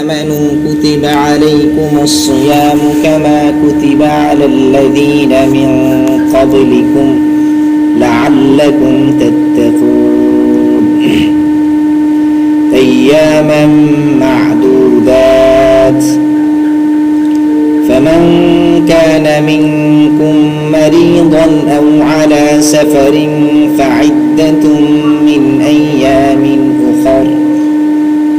آمنوا كتب عليكم الصيام كما كتب على الذين من قبلكم لعلكم تتقون. أياما معدودات. فمن كان منكم مريضا أو على سفر فعدة من أيام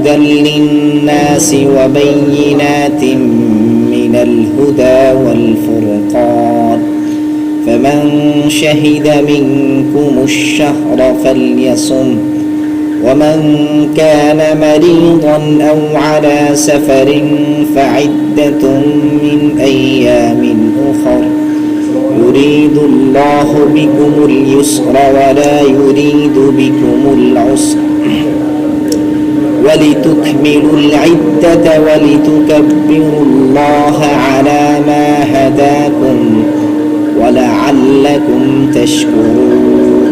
هدى للناس وبينات من الهدى والفرقان. فمن شهد منكم الشهر فليصم ومن كان مريضا أو على سفر فعدة من أيام أخر. يريد الله بكم اليسر ولا يريد بكم العسر. ولتكملوا العدة ولتكبروا الله على ما هداكم ولعلكم تشكرون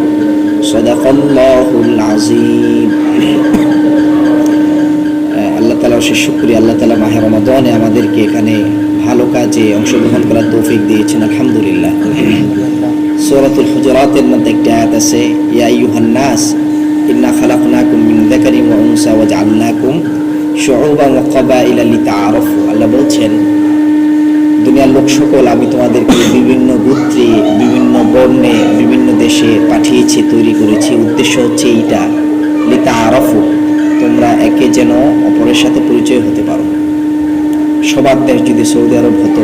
صدق الله العظيم আল্লাহ তালা অশেষ শুক্রিয়া আল্লাহ তালা মাহের রমাদনে আমাদেরকে এখানে ভালো কাজে অংশগ্রহণ করার তৌফিক দিয়েছেন আলহামদুলিল্লাহ সূরাতুল হুজুরাতের মধ্যে একটা আয়াত আছে ইয়া আইয়ুহান নাস ইন্না খালাকনাকুম মিন যাকারিন ওয়া উনসা ওয়া জাআলনাকুম শুউবান ওয়া ক্বাবাইলা লিতাআরাফু আল্লাহ বলছেন, দুনিয়ার লোক সকল আমি তোমাদেরকে বিভিন্ন গোত্রে, বিভিন্ন বর্ণে, বিভিন্ন দেশে পাঠিয়েছি, তৈরি করেছি। উদ্দেশ্য হচ্ছে এইটা লিতা আরফু তোমরা একে যেন অপরের সাথে পরিচয় হতে পারো। সবার দেশ যদি সৌদি আরব হতো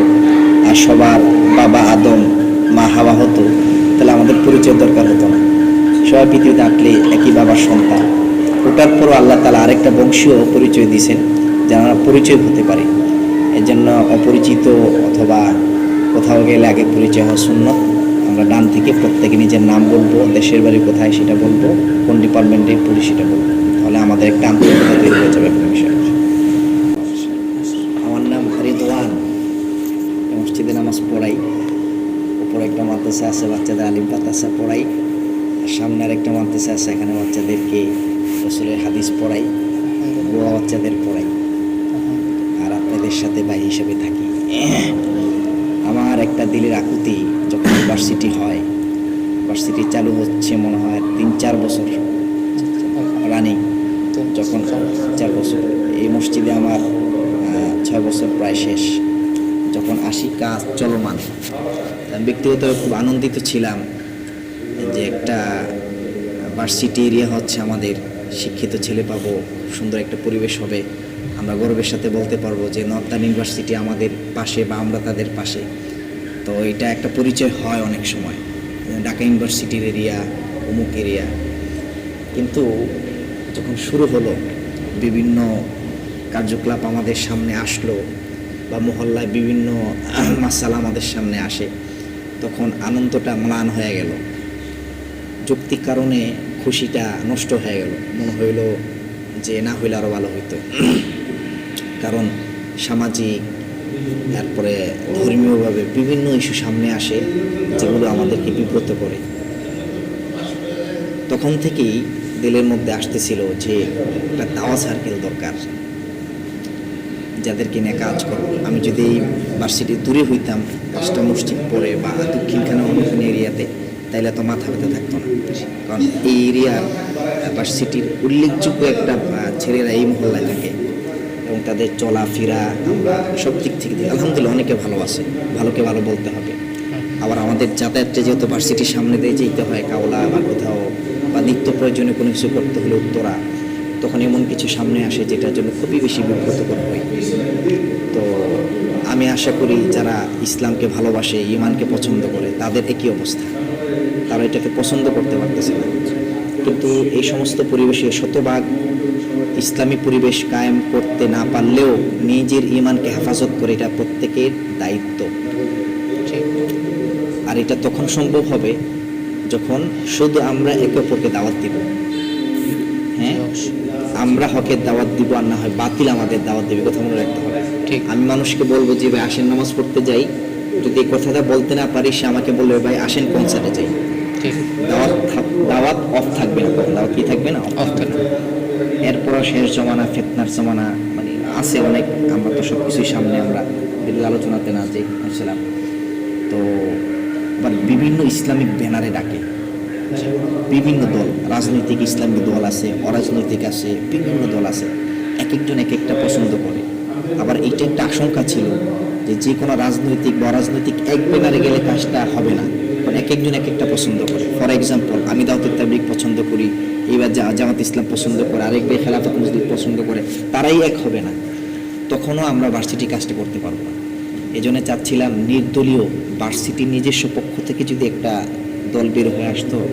আর সবার বাবা আদম, মা হাওয়া হতো, তাহলে আমাদের পরিচয় দরকার হতো না। সবাই পৃথিবীতে আঁকলে একই বাবার সন্তান। ওটার পরও আল্লাহ তালা আরেকটা বংশীয় পরিচয় দিয়েছেন, যেন পরিচয় হতে পারে। এর জন্য অপরিচিত অথবা কোথাও গেলে আগে পরিচয় হওয়া শূন্য আমরা ডান থেকে প্রত্যেকে নিজের নাম বলব, দেশের বাড়ি কোথায় সেটা বলব, কোন ডিপার্টমেন্টে পড়ি সেটা বলব। তাহলে আমাদের একটা আন্তরিকতা তৈরি হয়ে যাবে একটা বিষয় আমার নাম রিদওয়ান এই মসজিদে নামাজ পড়াই উপরে একটা মাদ্রাসা আছে বাচ্চাদের আলিম মাদ্রাসা পড়াই আর সামনে আর একটা মাদ্রাসা আছে, এখানে বাচ্চাদেরকে রসুলের হাদিস পড়াই বুয়া বাচ্চাদের পড়াই। আর আপনাদের সাথে ভাই হিসেবে থাকি। আমার একটা দিলের আকুতি যখন ইউনিভার্সিটি হয়, ইউনিভার্সিটি চালু হচ্ছে মনে হয় তিন চার বছর রানিং যখন চার বছর, এই মসজিদে আমার ছয় বছর প্রায় শেষ। যখন আসি কাজ চলমান ব্যক্তিগত খুব আনন্দিত ছিলাম। যে একটা ভার্সিটি এরিয়া হচ্ছে আমাদের শিক্ষিত ছেলে পাবো সুন্দর একটা পরিবেশ হবে। আমরা গর্বের সাথে বলতে পারব যে নর্দার্ন ইউনিভার্সিটি আমাদের পাশে বা আমরা তাদের পাশে। তো এটা একটা পরিচয় হয় অনেক সময়। ঢাকা ইউনিভার্সিটির এরিয়া অমুক এরিয়া কিন্তু যখন শুরু হলো, বিভিন্ন কার্যকলাপ আমাদের সামনে আসলো বা মহল্লায় বিভিন্ন মাসালা আমাদের সামনে আসে, তখন আনন্দটা ম্লান হয়ে গেল। যৌক্তিক কারণে খুশিটা নষ্ট হয়ে গেল। মনে হইল যে না হইলে আরও ভালো হইতো। কারণ সামাজিক, তারপরে ধর্মীয়ভাবে বিভিন্ন ইস্যু সামনে আসে যেগুলো আমাদেরকে বিব্রত করে। তখন থেকেই দিলের মধ্যে আসতেছিল যে একটা দাওয়া সার্কেল দরকার। যাদেরকে নিয়ে কাজ করব আমি যদি এই ভার্সিটির দূরে হইতাম, পাঁচটা মসজিদ পরে বা দক্ষিণখানে অন্য কোনো এরিয়াতে তাইলে তো মাথা ব্যথা থাকতো না কারণ এই এরিয়ার ভার্সিটির উল্লেখযোগ্য একটা ছেলেরা এই মহল্লায় থাকে এবং তাদের চলাফেরা আমরা সব দিক থেকে দেখি। আলহামদুলিল্লাহ অনেকে ভালোবাসে ভালোকে ভালো বলতে হবে। আবার আমাদের যাতায়াতটা যেহেতু ভার্সিটির সামনে দিয়ে যেতে হয়, কাওলা বা কোথাও, বা নিত্য প্রয়োজনে কোনো কিছু করতে হলে উত্তরা, তখন এমন কিছু সামনে আসে যেটার জন্য খুবই বেশি বিব্রতকর হয়। তো আমি আশা করি যারা ইসলামকে ভালোবাসে, ইমানকে পছন্দ করে, তাদের একই অবস্থা। তারা এটাকে পছন্দ করতে পারতেছে না। কিন্তু এই সমস্ত পরিবেশে শতভাগ ইসলামী পরিবেশ কায়েম করতে না পারলেও নিজের ইমানকে হেফাজত করে এটা প্রত্যেকের দায়িত্ব। ঠিক আর এটা তখন সম্ভব হবে যখন শুধু আমরা একে অপরকে দাওয়াত দিব। হ্যাঁ? আমরা হকের দাওয়াত দিব আর না হয় বাতিল আমাদের দাওয়াত দেবে কথা মনে রাখতে হবে। ঠিক। আমি মানুষকে বলব যে ভাই আসেন নামাজ পড়তে যাই। যদি এই কথাটা বলতে না পারি সে আমাকে বলবে ভাই আসেন কনসার্টে যাই। দাওয়াত দাওয়াত অফ থাকবে না তখন দাওয়াত কি থাকবে না? অফ থাকবে। এরপরও শেষ জমানা ফেতনার জমানা মানে আছে অনেক। আমরা তো সব কিছুই সামনে আমরা আলোচনাতে না যাই আসছিলাম তো আবার বিভিন্ন ইসলামিক ব্যানারে ডাকে। বিভিন্ন দল রাজনৈতিক ইসলামিক দল আছে অরাজনৈতিক আছে বিভিন্ন দল আছে। এক একজন এক একটা পছন্দ করে। আবার এইটা একটা আশঙ্কা ছিল যে যে কোনো রাজনৈতিক বা অরাজনৈতিক এক ব্যানারে গেলে কাজটা হবে না। এক একজন এক একটা পছন্দ করে। ফর এক্সাম্পল আমি দাউতের তাবলিক পছন্দ করি, এবার জা- জামাত ইসলাম পছন্দ করে, আরেক ভাই খেলাফত মুসলিম পছন্দ করে, তারাই এক হবে না। তখনও আমরা ভার্সিটি কাজটা করতে পারব না। এই জন্য চাচ্ছিলাম নির্দলীয় ভার্সিটির নিজস্ব পক্ষ থেকে যদি একটা দল বের হয়ে আসতো,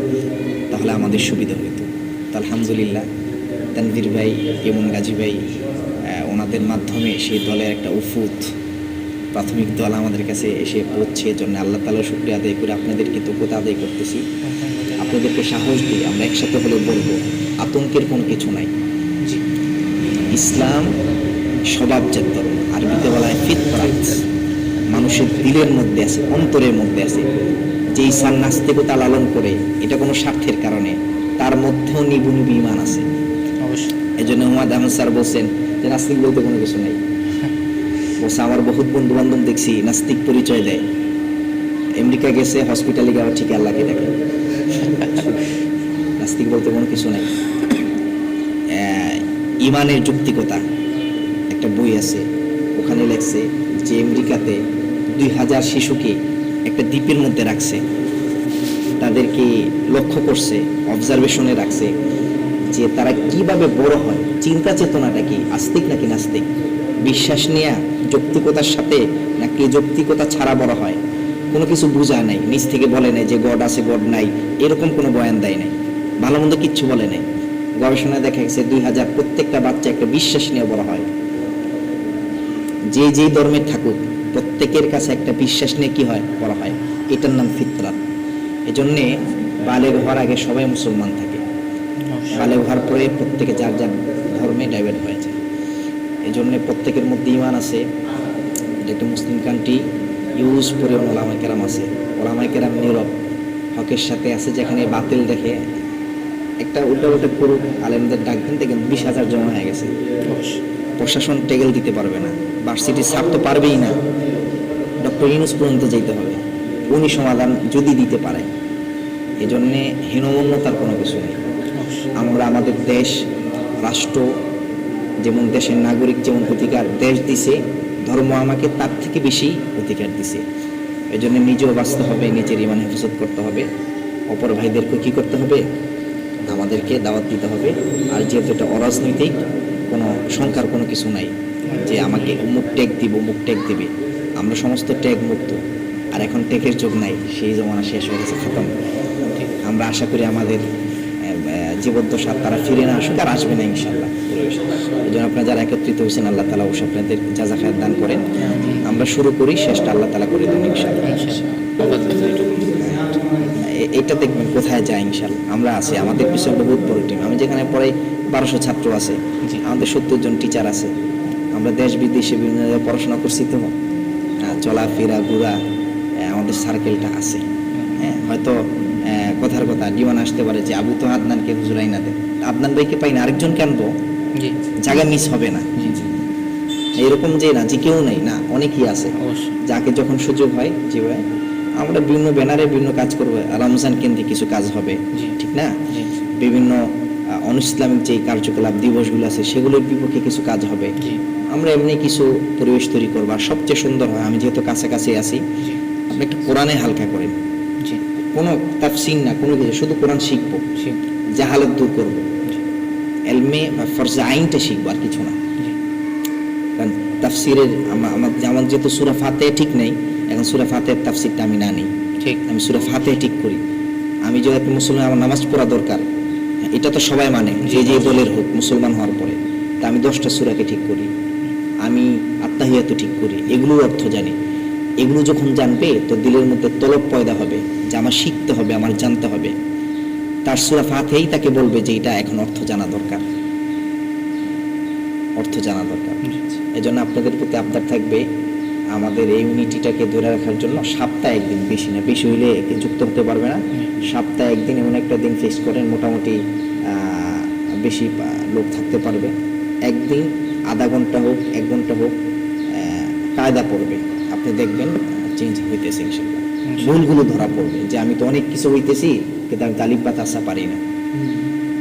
তাহলে আমাদের সুবিধা হতো। আলহামদুলিল্লাহ, তানভীর ভাই, ইমন গাজী ভাই ওনাদের মাধ্যমে সেই দলের একটা উফুত প্রাথমিক দল আমাদের কাছে এসে পড়ছে এজন্য আল্লাহ তালা শুক্রিয়া আদায় করে আপনাদেরকে তোকতা আদায় করতেছি। আপনাদেরকে সাহস দিই আমরা একসাথে হলে বলব আতঙ্কের কোনো কিছু নাই। ইসলাম স্বভাবজাত ধর্ম। আরবিতে বলা হয় ফিতরাত। মানুষের দিলের মধ্যে আছে অন্তরের মধ্যে আছে। যে ইসান নাস্তিকতা লালন করে এটা কোনো স্বার্থের কারণে তার মধ্যেও নিবু বিমান আছে। এই জন্য হুমাদ আহমদ স্যার বলছেন যে নাস্তিক বলতে কোনো কিছু নেই। বলছে আমার বহুত বন্ধু বান্ধব দেখছি, নাস্তিক পরিচয় দেয়। আমেরিকা গেছে হসপিটালে গিয়ে ঠিক আল্লাহকে দেখে। নাস্তিক বলতে কোনো কিছু নাই। ইমানের যুক্তিকতা একটা বই আছে, ওখানে লেখছে যে আমেরিকাতে দুই হাজার শিশুকে একটা দ্বীপের মধ্যে রাখছে। তাদেরকে লক্ষ্য করছে অবজারভেশনে রাখছে যে তারা কীভাবে বড় হয়। চিন্তা চেতনাটা কি আস্তিক নাকি নাস্তিক? বিশ্বাস নেয়া যৌক্তিকতার সাথে নাকি যৌক্তিকতা ছাড়া বড় হয়? কোনো কিছু বোঝায় নাই, নিজ থেকে বলে নাই যে গড আছে গড নাই, এরকম কোনো বয়ান দেয় নাই। ভালো মন্দ কিচ্ছু বলে নাই। গবেষণায় দেখা গেছে দুই হাজার প্রত্যেকটা বাচ্চা একটা বিশ্বাস নিয়ে বড় হয়। যে যেই ধর্মের থাকুক, প্রত্যেকের কাছে একটা বিশ্বাস নিয়ে কি হয়? বড় হয়। এটার নাম ফিতরাত। এজন্যে বালেগ হওয়ার আগে সবাই মুসলমান থাকে। বালেগ হওয়ার পরে প্রত্যেকে যার যার ধর্মে ডাইভার্ট হয়ে যায় এই জন্যে প্রত্যেকের মধ্যে ইমান আছে। এটা একটা মুসলিম কান্ট্রি ইউজ করে ওলামাই কেরাম আছে। ওলামাই কেরাম নীরব হকের সাথে আছে যেখানে বাতিল দেখে। একটা উল্টা উল্টা করুক আলেমদের ডাক দিন দেখেন বিশ হাজার জমা হয়ে গেছে। প্রশাসন টেগেল দিতে পারবে না। ভার্সিটির ছাপ তো পারবেই না। ডক্টর ইউনুস পর্যন্ত যেতে হবে। উনি সমাধান যদি দিতে পারে। এই জন্যে হীনমন্যতার কোনো কিছু নেই। আমরা আমাদের দেশ রাষ্ট্র যেমন দেশের নাগরিক যেমন অধিকার দেশ দিছে, ধর্ম আমাকে তার থেকে বেশি অধিকার দিছে। এই জন্য নিজেও বাঁচতে হবে, নিজের ইমান হেফাজত করতে হবে। অপর ভাইদেরকে কী করতে হবে? আমাদেরকে দাওয়াত দিতে হবে। আর যেহেতু এটা অরাজনৈতিক, কোনো সংখ্যার কোনো কিছু নাই যে আমাকে মুখ ট্যাগ দিব, মুখ ট্যাগ দেবে। আমরা সমস্ত ট্যাগ মুক্ত। আর এখন ট্যাগের যোগ নাই, সেই জমানা শেষ হয়ে গেছে, খতম। আমরা আশা করি আমাদের জীবদ্দশা তারা ফিরে না আসুক আর আসবে না ইনশাল্লাহ এই জন্য আপনারা যারা একত্রিত হয়েছেন আল্লাহ তালা অবশ্যই আপনাদের যা যা খায়ের দান করেন। আমরা শুরু করি শেষটা আল্লাহ তালা করে দেন ইনশাল্লাহ এটা দেখবেন কোথায় যায় ইনশাল্লাহ আমরা আছি আমাদের পিছনে বহুত বড় টিম আমি যেখানে পড়াই বারোশো ছাত্র আছে। আমাদের সত্তর জন টিচার আছে। আমরা দেশ বিদেশে বিভিন্ন জায়গায় পড়াশোনা করছি তো। হ্যাঁ, চলাফেরা ঘোরা আমাদের সার্কেলটা আছে। হ্যাঁ হয়তো কথার কথা জীবন আসতে পারে যে আবু তো আদনানকে হুজুরাই না দেন আদনান ভাইকে পাই না আরেকজনকে আনব? জায়গা মিস হবে না। এরকম যে না যে কেউ নেই না অনেকই আছে। যাকে যখন সুযোগ হয় যে আমরা বিভিন্ন ব্যানারে বিভিন্ন কাজ করব রমজান কেন্দ্রে কিছু কাজ হবে ঠিক না? বিভিন্ন আহ, অনইসলামিক যে কার্যকলাপ দিবসগুলো আছে সেগুলোর বিপক্ষে কিছু কাজ হবে। আমরা এমনি কিছু পরিবেশ তৈরি করব আর সবচেয়ে সুন্দর হয় আমি যেহেতু কাছাকাছি আছি আপনি একটু কোরআনে হালকা করেন। কোনো তার সিন না কোনো কিছু শুধু কোরআন শিখব জাহালত দূর করব। এলমে বা ফরজা আইনটা শিখব আর কিছু না। কারণ তাফসিরের আমার আমার যেহেতু সুরা ফাতে ঠিক নেই এখন সুরা ফাতের তাফসিরটা আমি না নিই। ঠিক। আমি সুরা ফাতে ঠিক করি। আমি যদি একটা মুসলমান আমার নামাজ পড়া দরকার। এটা তো সবাই মানে যে যে দলের হোক মুসলমান হওয়ার পরে। তা আমি দশটা সুরাকে ঠিক করি। আমি আত্মাহিয়াত ঠিক করি। এগুলোর অর্থ জানি। এগুলো যখন জানবে তো দিলের মধ্যে তলব পয়দা হবে যে আমার শিখতে হবে আমার জানতে হবে। তার সুরা ফাতেই তাকে বলবে যে এটা এখন অর্থ জানা দরকার। অর্থ জানা দরকার। এজন্য আপনাদের প্রতি আবদার থাকবে আমাদের এই ইউনিটিটাকে ধরে রাখার জন্য সপ্তাহে একদিন বেশি না বেশি হইলে একে যুক্ত হতে পারবে না। সপ্তাহে একদিন এমন একটা দিন ফিক্স করেন মোটামুটি বেশি লোক থাকতে পারবে। একদিন আধা ঘণ্টা হোক এক ঘণ্টা হোক কায়দা পড়বে। আপনি দেখবেন চেঞ্জ হইতেছে ইনশাল্লাহ। ভুলগুলো ধরা পড়বে যে আমি তো অনেক কিছু হইতেছি, কিন্তু আমি তালিম বা তাসা পারি না।